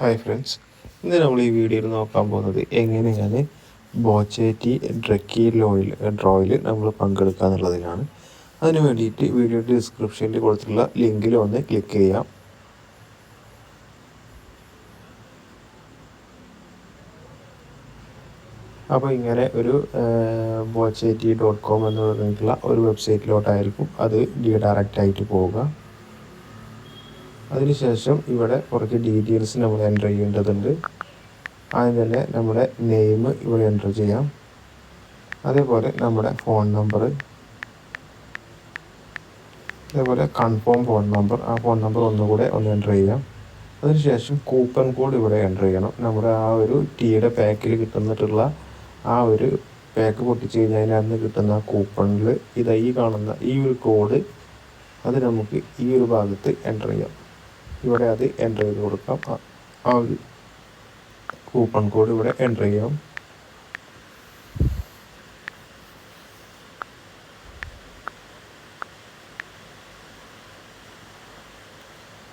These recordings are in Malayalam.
ഹായ് ഫ്രണ്ട്സ് ഇന്ന് നമ്മൾ ഈ വീഡിയോയിൽ നോക്കാൻ പോകുന്നത് എങ്ങനെയാണ് ബോച്ചേറ്റി ഡ്രക്കി ലോയിൽ ഡ്രോയിൽ നമ്മൾ പങ്കെടുക്കുക എന്നുള്ളതിനാണ്. അതിന് വേണ്ടിയിട്ട് വീഡിയോയുടെ ഡിസ്ക്രിപ്ഷനിൽ കൊടുത്തിട്ടുള്ള ലിങ്കിൽ ഒന്ന് ക്ലിക്ക് ചെയ്യാം അപ്പോൾ ഇങ്ങനെ ഒരു ബോച്ചേറ്റി ഡോട്ട് കോം എന്ന് പറഞ്ഞിട്ടുള്ള ഒരു വെബ്സൈറ്റിലോട്ടായിരിക്കും അത് ഡയറക്റ്റ് ആയിട്ട് പോവുക. അതിനുശേഷം ഇവിടെ കുറച്ച് ഡീറ്റെയിൽസ് നമ്മൾ എന്റർ ചെയ്യേണ്ടതുണ്ട്. ആദ്യം തന്നെ നമ്മുടെ നെയിം ഇവിടെ എന്റർ ചെയ്യാം. അതേപോലെ നമ്മുടെ ഫോൺ നമ്പർ അതേപോലെ കൺഫേം ഫോൺ നമ്പർ ആ ഫോൺ നമ്പർ ഒന്നുകൂടെ ഒന്ന് എന്റർ ചെയ്യാം. അതിനുശേഷം കൂപ്പൺ കോഡ് ഇവിടെ എന്റർ ചെയ്യണം. നമ്മുടെ ആ ഒരു ടീയുടെ പാക്കിൽ കിട്ടുന്നിട്ടുള്ള ആ ഒരു പാക്ക് പൊട്ടിച്ച് കഴിഞ്ഞാൽ അതിനകത്ത് കിട്ടുന്ന കൂപ്പണിൽ ഇതായി കാണുന്ന ഈ ഒരു കോഡ് അത് നമുക്ക് ഈ ഒരു ഭാഗത്ത് എന്റർ ചെയ്യാം. ഇവിടെ അത് എന്റർ ചെയ്ത് കൊടുക്കാം. ആ ഒരു കൂപ്പൺ കോഡ് ഇവിടെ എന്റർ ചെയ്യാം.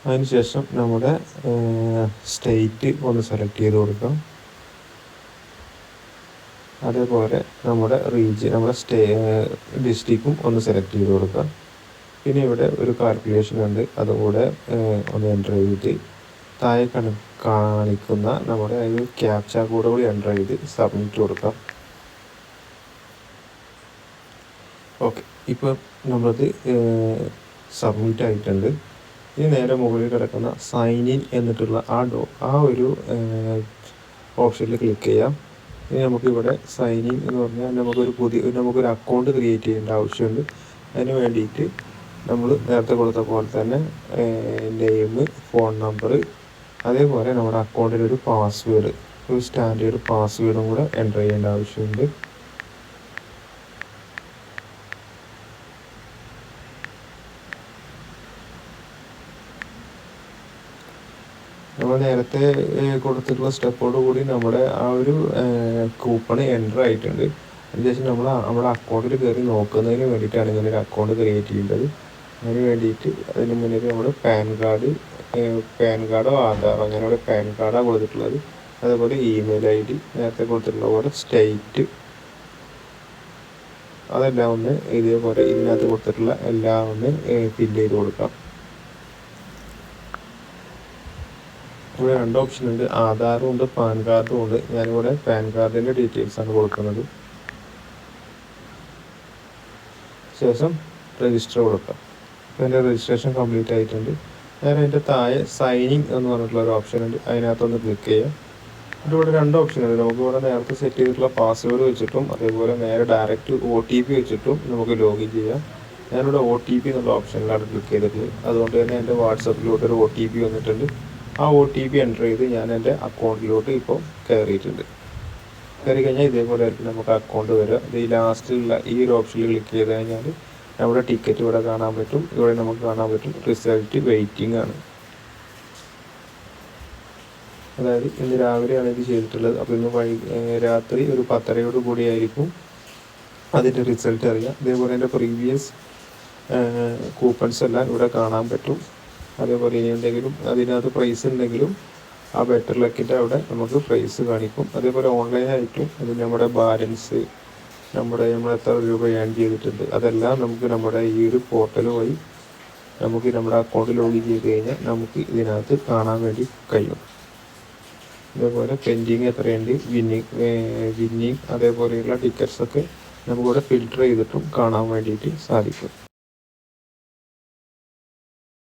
അതിനുശേഷം നമ്മുടെ സ്റ്റേറ്റ് ഒന്ന് സെലക്ട് ചെയ്ത് കൊടുക്കാം. അതേപോലെ നമ്മുടെ റീജിയൻ നമ്മുടെ സ്റ്റേ ഡിസ്ട്രിക്റ്റും ഒന്ന് സെലക്ട് ചെയ്ത് കൊടുക്കാം. പിന്നെ ഇവിടെ ഒരു കാൽക്കുലേഷൻ ഉണ്ട്. അതുകൂടെ ഒന്ന് എന്റർ ചെയ്തിട്ട് താഴെ കണ കാണിക്കുന്ന നമ്മുടെ ഒരു ക്യാപ്ച കൂടെ കൂടി എന്റർ ചെയ്ത് സബ്മിറ്റ് കൊടുക്കാം. ഓക്കെ ഇപ്പോൾ നമ്മളത് സബ്മിറ്റ് ആയിട്ടുണ്ട്. ഇനി നേരെ മുകളിൽ കിടക്കുന്ന സൈൻ ഇൻ എന്നിട്ടുള്ള ആ ഡോ ആ ഒരു ഓപ്ഷനിൽ ക്ലിക്ക് ചെയ്യാം. ഇനി നമുക്കിവിടെ സൈൻ ഇൻ എന്ന് പറഞ്ഞാൽ നമുക്കൊരു പുതിയ നമുക്കൊരു അക്കൗണ്ട് ക്രിയേറ്റ് ചെയ്യേണ്ട ആവശ്യമുണ്ട്. അതിന് വേണ്ടിയിട്ട് നമ്മൾ നേരത്തെ കൊടുത്ത പോലെ തന്നെ നെയിം ഫോൺ നമ്പർ അതേപോലെ നമ്മുടെ അക്കൗണ്ടിൽ ഒരു പാസ്വേഡ് ഒരു സ്റ്റാൻഡേർഡ് പാസ്വേഡും കൂടെ എന്റർ ചെയ്യേണ്ട ആവശ്യമുണ്ട്. നമ്മൾ നേരത്തെ കൊടുത്തിട്ടുള്ള സ്റ്റെപ്പോട് കൂടി നമ്മുടെ ആ ഒരു കൂപ്പൺ എന്റർ ആയിട്ടുണ്ട്. അതിനുശേഷം നമ്മൾ നമ്മുടെ അക്കൗണ്ടിൽ കയറി നോക്കുന്നതിന് വേണ്ടിയിട്ടാണ് ഇങ്ങനെ ഒരു അക്കൗണ്ട് ക്രിയേറ്റ് ചെയ്യേണ്ടത്. അതിന് വേണ്ടിയിട്ട് അതിന് മുന്നിൽ നമ്മൾ പാൻ കാർഡ് പാൻ കാർഡോ ആധാറോ അങ്ങനെയുള്ള പാൻ കാർഡാണ് കൊടുത്തിട്ടുള്ളത്. അതേപോലെ ഇമെയിൽ ഐ ഡി നേരത്തെ കൊടുത്തിട്ടുള്ള പോലെ സ്റ്റേറ്റ് അതെല്ലാം ഒന്ന് ഇതേപോലെ ഇതിനകത്ത് കൊടുത്തിട്ടുള്ള എല്ലാം ഒന്ന് ഫില്ല് ചെയ്ത് കൊടുക്കാം. ഇവിടെ രണ്ട് ഓപ്ഷൻ ഉണ്ട്. ആധാറും ഉണ്ട് പാൻ കാർഡും ഉണ്ട്. ഞാനിവിടെ പാൻ കാർഡിന്റെ ഡീറ്റെയിൽസ് ആണ് കൊടുക്കുന്നത്. ശേഷം രജിസ്റ്റർ കൊടുക്കാം. എന്റെ രജിസ്ട്രേഷൻ കംപ്ലീറ്റ് ആയിട്ടുണ്ട്. ഞാൻ അതിന്റെ താഴെ സൈനിങ് എന്ന് പറഞ്ഞിട്ടുള്ള ഒരു ഓപ്ഷൻ ഉണ്ട്. അതിനകത്തൊന്ന് ക്ലിക്ക് ചെയ്യാം. ഇവിടെ രണ്ട് ഓപ്ഷൻ ഉണ്ട്. നമുക്ക് ഇവിടെ നേരത്തെ സെറ്റ് ചെയ്തിട്ടുള്ള പാസ്വേഡ് വെച്ചിട്ടും അതേപോലെ നേരെ ഡയറക്റ്റ് ഒ ടി പി വെച്ചിട്ടും നമുക്ക് ലോഗിൻ ചെയ്യാം. ഞാനിവിടെ ഒ ടി പി എന്നുള്ള ഓപ്ഷനിലാണ് ക്ലിക്ക് ചെയ്തിട്ടുള്ളത്. അതുകൊണ്ട് തന്നെ എന്റെ വാട്സപ്പിലോട്ട് ഒരു ഒ ടി പി വന്നിട്ടുണ്ട്. ആ ഒ ടി പി എന്റർ ചെയ്ത് ഞാൻ എന്റെ അക്കൗണ്ടിലോട്ട് ഇപ്പോൾ കയറിയിട്ടുണ്ട്. കയറി കഴിഞ്ഞാൽ ഇതേപോലെ ആയിരിക്കും നമുക്ക് അക്കൗണ്ട് വരിക. ഇത് ഈ ലാസ്റ്റിലുള്ള ഈ ഒരു ഓപ്ഷനിൽ ക്ലിക്ക് ചെയ്ത് കഴിഞ്ഞാൽ നമ്മുടെ ടിക്കറ്റ് ഇവിടെ കാണാൻ പറ്റും. ഇവിടെ നമുക്ക് കാണാൻ പറ്റും. റിസൾട്ട് വെയിറ്റിംഗ് ആണ്. അതായത് ഇന്ന് രാവിലെയാണ് ഇത് ചെയ്തിട്ടുള്ളത്. അപ്പോൾ ഇന്ന് വൈ രാത്രി ഒരു പത്തരയോട് കൂടിയായിരിക്കും അതിന്റെ റിസൾട്ട് അറിയാം. അതേപോലെ എന്റെ പ്രീവിയസ് കൂപ്പൺസ് എല്ലാം ഇവിടെ കാണാൻ പറ്റും. അതേപോലെ ഇനി എന്തെങ്കിലും അതിനകത്ത് പ്രൈസ് ഉണ്ടെങ്കിലും ആ ബെറ്റർ ലക്കിന്റെ അവിടെ നമുക്ക് പ്രൈസ് കാണിക്കും. അതേപോലെ ഓൺലൈനായിട്ടും അതിന് നമ്മുടെ ബാലൻസ് നമ്മുടെ നമ്മൾ എത്ര രൂപ ഏൺ ചെയ്തിട്ടുണ്ട്. അതെല്ലാം നമുക്ക് നമ്മുടെ ഈ ഒരു പോർട്ടൽ വഴി നമുക്ക് നമ്മുടെ അക്കൗണ്ട് ലോഗിൻ ചെയ്ത് കഴിഞ്ഞാൽ നമുക്ക് ഇതിനകത്ത് കാണാൻ വേണ്ടി കഴിയും. അതേപോലെ പെൻഡിങ് എത്രയുണ്ട് വിന്നിങ് വിന്നിങ് അതേപോലെയുള്ള ടിക്കറ്റ്സൊക്കെ നമുക്കിവിടെ ഫിൽട്ടർ ചെയ്തിട്ടും കാണാൻ വേണ്ടിയിട്ട് സാധിക്കും.